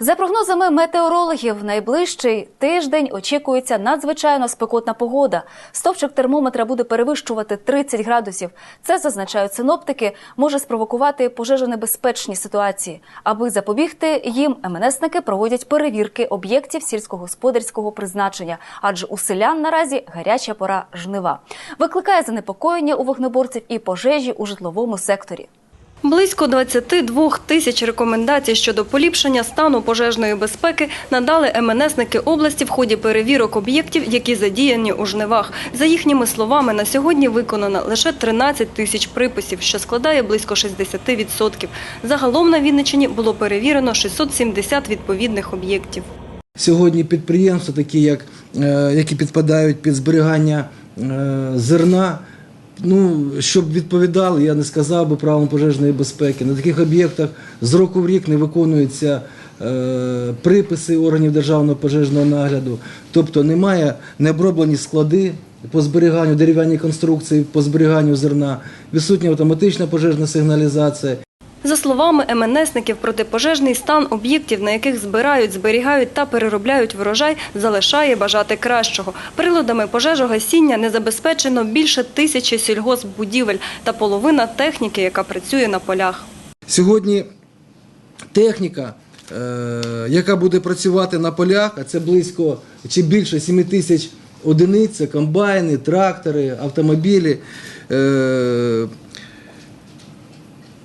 За прогнозами метеорологів, найближчий тиждень очікується надзвичайно спекотна погода. Стовпчик термометра буде перевищувати 30 градусів. Це зазначають синоптики, може спровокувати пожежонебезпечні ситуації. Аби запобігти їм, МНСники проводять перевірки об'єктів сільськогосподарського призначення, адже у селян наразі гаряча пора жнива. Викликає занепокоєння у вогнеборців і пожежі у житловому секторі. Близько 22 тисяч рекомендацій щодо поліпшення стану пожежної безпеки надали МНСники області в ході перевірок об'єктів, які задіяні у жнивах. За їхніми словами, на сьогодні виконано лише 13 тисяч приписів, що складає близько 60%. Загалом на Вінниччині було перевірено 670 відповідних об'єктів. Сьогодні підприємства, такі як, е, які підпадають під зберігання е, зерна, ну, щоб відповідали, я не сказав би правилам пожежної безпеки. На таких об'єктах з року в рік не виконуються е, приписи органів державного пожежного нагляду. Тобто немає не оброблені склади по зберіганню дерев'яні конструкції, по зберіганню зерна, відсутня автоматична пожежна сигналізація. За словами МНСників, протипожежний стан об'єктів, на яких збирають, зберігають та переробляють врожай, залишає бажати кращого. Приладами пожежогасіння не забезпечено більше тисячі сільгоспбудівель та половина техніки, яка працює на полях. Сьогодні техніка, е, яка буде працювати на полях, а це близько чи більше 7 тисяч одиниць, комбайни, трактори, автомобілі.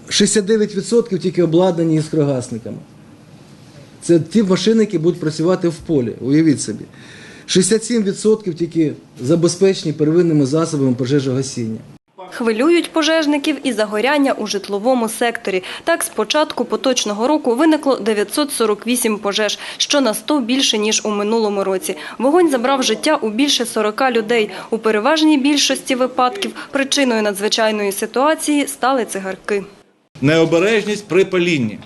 Е, 69% тільки обладнані іскрогасниками. Це ті машини, які будуть працювати в полі, уявіть собі. 67% тільки забезпечені первинними засобами пожежогасіння. Хвилюють пожежників і загоряння у житловому секторі. Так, з початку поточного року виникло 948 пожеж, що на 100 більше, ніж у минулому році. Вогонь забрав життя у більше 40 людей. У переважній більшості випадків причиною надзвичайної ситуації стали цигарки. Необережність при палінні.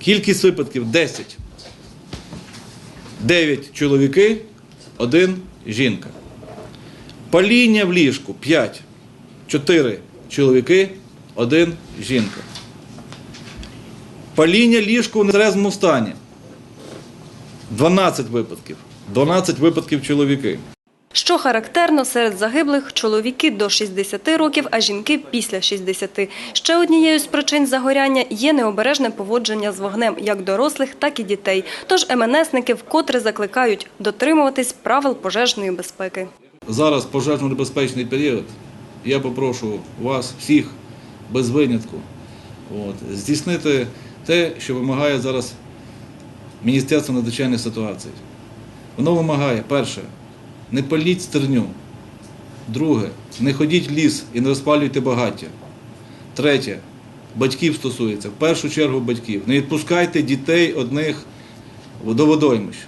Кількість випадків 10. 9 чоловіки, 1 жінка. Паління в ліжку 5. 4 чоловіки, 1 жінка. Паління ліжку в нетрезвому стані. 12 випадків. 12 випадків чоловіки. Що характерно, серед загиблих чоловіки до 60 років, а жінки після 60. Ще однією з причин загоряння є необережне поводження з вогнем як дорослих, так і дітей. Тож МНСники вкотре закликають дотримуватись правил пожежної безпеки. Зараз пожежно-небезпечний період. Я попрошу вас всіх без винятку от, здійснити те, що вимагає зараз Міністерство надзвичайних ситуацій. Воно вимагає, перше, не паліть стерню. Друге, не ходіть в ліс і не розпалюйте багаття. Третє, батьків стосується, в першу чергу батьків. Не відпускайте дітей одних до водоймищ.